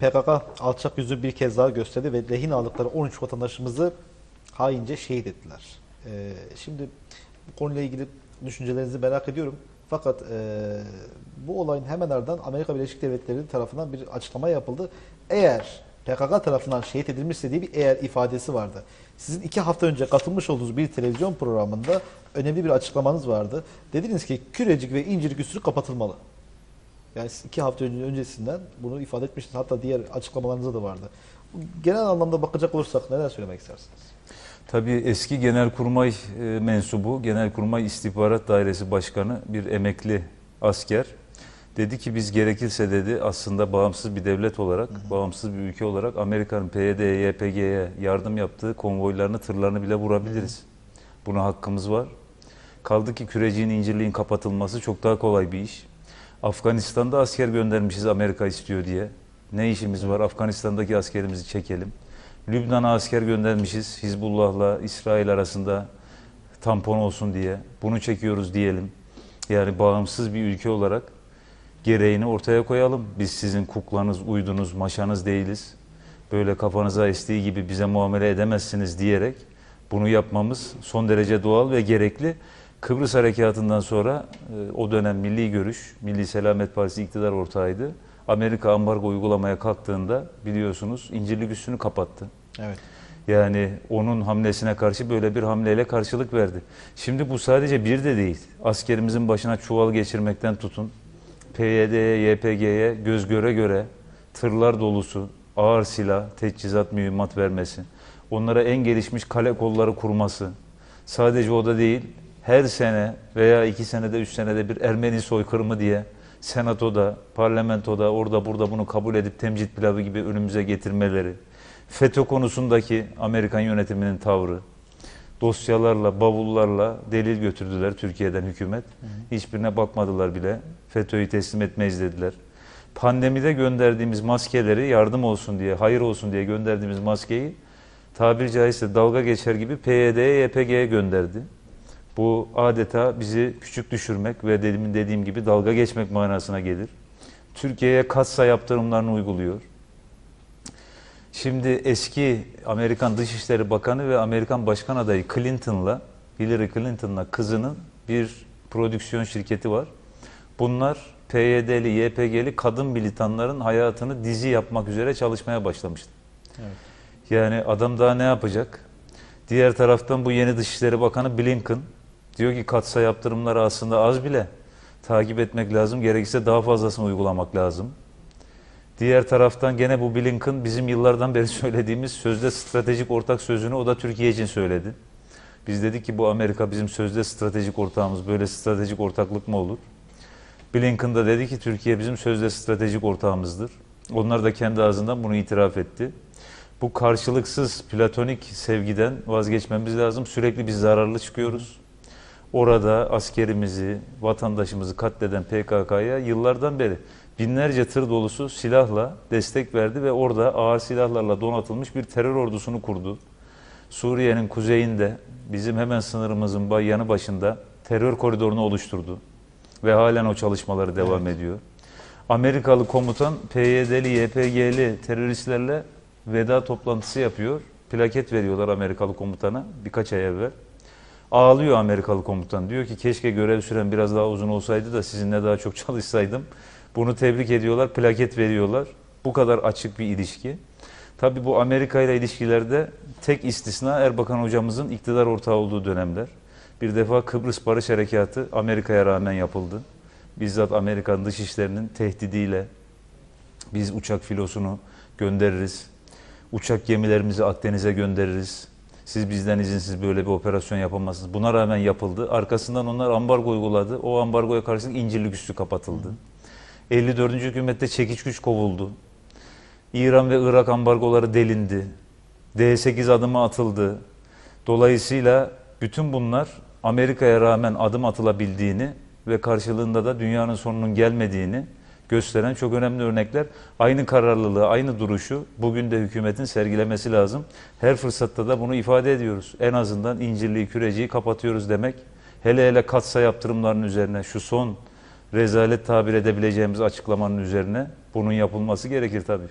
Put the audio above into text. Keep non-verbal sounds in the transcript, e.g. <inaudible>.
PKK alçak yüzü bir kez daha gösterdi ve rehin aldıkları 13 vatandaşımızı haince şehit ettiler. Ee, şimdi bu konuyla ilgili düşüncelerinizi merak ediyorum. Fakat e, bu olayın hemen ardından Amerika Birleşik Devletleri tarafından bir açıklama yapıldı. Eğer PKK tarafından şehit edilmişse diye bir eğer ifadesi vardı. Sizin iki hafta önce katılmış olduğunuz bir televizyon programında önemli bir açıklamanız vardı. Dediniz ki Kürecik ve İncirlik üssü kapatılmalı. Yani iki hafta önce öncesinden bunu ifade etmiştiniz. Hatta diğer açıklamalarınızda da vardı. Genel anlamda bakacak olursak neler söylemek istersiniz? Tabii eski Genelkurmay e, mensubu, Genelkurmay İstihbarat Dairesi Başkanı bir emekli asker. Dedi ki biz gerekirse dedi aslında bağımsız bir devlet olarak, bağımsız bir ülke olarak Amerika'nın PYD, YPG'ye yardım yaptığı konvoylarını, tırlarını bile vurabiliriz. Buna hakkımız var. Kaldı ki küreciğin, incirliğin kapatılması çok daha kolay bir iş. Afganistan'da asker göndermişiz Amerika istiyor diye. Ne işimiz var? Afganistan'daki askerimizi çekelim. Lübnan'a asker göndermişiz Hizbullah'la İsrail arasında tampon olsun diye. Bunu çekiyoruz diyelim. Yani bağımsız bir ülke olarak gereğini ortaya koyalım. Biz sizin kuklanız, uydunuz, maşanız değiliz. Böyle kafanıza estiği gibi bize muamele edemezsiniz diyerek bunu yapmamız son derece doğal ve gerekli. Kıbrıs Harekatı'ndan sonra e, o dönem Milli Görüş, Milli Selamet Partisi iktidar ortağıydı. Amerika ambargo uygulamaya kalktığında biliyorsunuz İncirlik üssünü kapattı. Evet. Yani onun hamlesine karşı böyle bir hamleyle karşılık verdi. Şimdi bu sadece bir de değil. Askerimizin başına çuval geçirmekten tutun. PYD'ye, YPG'ye göz göre göre tırlar dolusu ağır silah, teçhizat, mühimmat vermesi. Onlara en gelişmiş kale kolları kurması. Sadece o da değil. Her sene veya iki senede, üç senede bir Ermeni soykırımı diye senatoda, parlamentoda, orada burada bunu kabul edip temcit pilavı gibi önümüze getirmeleri. FETÖ konusundaki Amerikan yönetiminin tavrı, dosyalarla, bavullarla delil götürdüler Türkiye'den hükümet. Hiçbirine bakmadılar bile. FETÖ'yü teslim etmeyiz dediler. Pandemide gönderdiğimiz maskeleri yardım olsun diye, hayır olsun diye gönderdiğimiz maskeyi tabiri caizse dalga geçer gibi PYD'ye, YPG'ye gönderdi. Bu adeta bizi küçük düşürmek ve dediğim, dediğim gibi dalga geçmek manasına gelir. Türkiye'ye kassa yaptırımlarını uyguluyor. Şimdi eski Amerikan Dışişleri Bakanı ve Amerikan Başkan adayı Clinton'la Hillary Clinton'la kızının bir prodüksiyon şirketi var. Bunlar PYD'li, YPG'li kadın militanların hayatını dizi yapmak üzere çalışmaya başlamıştı. Evet. Yani adam daha ne yapacak? Diğer taraftan bu yeni Dışişleri Bakanı Blinken diyor ki katsa yaptırımları aslında az bile takip etmek lazım. Gerekirse daha fazlasını uygulamak lazım. Diğer taraftan gene bu Blinken bizim yıllardan beri <laughs> söylediğimiz sözde stratejik ortak sözünü o da Türkiye için söyledi. Biz dedik ki bu Amerika bizim sözde stratejik ortağımız. Böyle stratejik ortaklık mı olur? Blinken da dedi ki Türkiye bizim sözde stratejik ortağımızdır. Onlar da kendi ağzından bunu itiraf etti. Bu karşılıksız platonik sevgiden vazgeçmemiz lazım. Sürekli biz zararlı çıkıyoruz. Orada askerimizi, vatandaşımızı katleden PKK'ya yıllardan beri binlerce tır dolusu silahla destek verdi ve orada ağır silahlarla donatılmış bir terör ordusunu kurdu. Suriye'nin kuzeyinde bizim hemen sınırımızın yanı başında terör koridorunu oluşturdu ve halen o çalışmaları devam ediyor. Amerikalı komutan PYD'li, YPG'li teröristlerle veda toplantısı yapıyor. Plaket veriyorlar Amerikalı komutana birkaç ay evvel. Ağlıyor Amerikalı komutan. Diyor ki keşke görev süren biraz daha uzun olsaydı da sizinle daha çok <laughs> çalışsaydım. Bunu tebrik ediyorlar, plaket veriyorlar. Bu kadar açık bir ilişki. Tabii bu Amerika ile ilişkilerde tek istisna Erbakan hocamızın iktidar ortağı olduğu dönemler. Bir defa Kıbrıs Barış Harekatı Amerika'ya rağmen yapıldı. Bizzat Amerikan dışişlerinin tehdidiyle biz uçak filosunu göndeririz. Uçak gemilerimizi Akdeniz'e göndeririz. Siz bizden izinsiz böyle bir operasyon yapamazsınız. Buna rağmen yapıldı. Arkasından onlar ambargo uyguladı. O ambargoya karşılık İncirlik üssü kapatıldı. 54. hükümette çekiç güç kovuldu. İran ve Irak ambargoları delindi. D8 adımı atıldı. Dolayısıyla bütün bunlar Amerika'ya rağmen adım atılabildiğini ve karşılığında da dünyanın sonunun gelmediğini gösteren çok önemli örnekler. Aynı kararlılığı, aynı duruşu bugün de hükümetin sergilemesi lazım. Her fırsatta da bunu ifade ediyoruz. En azından incirliği, küreciyi kapatıyoruz demek. Hele hele katsa yaptırımlarının üzerine şu son rezalet tabir edebileceğimiz açıklamanın üzerine bunun yapılması gerekir tabii.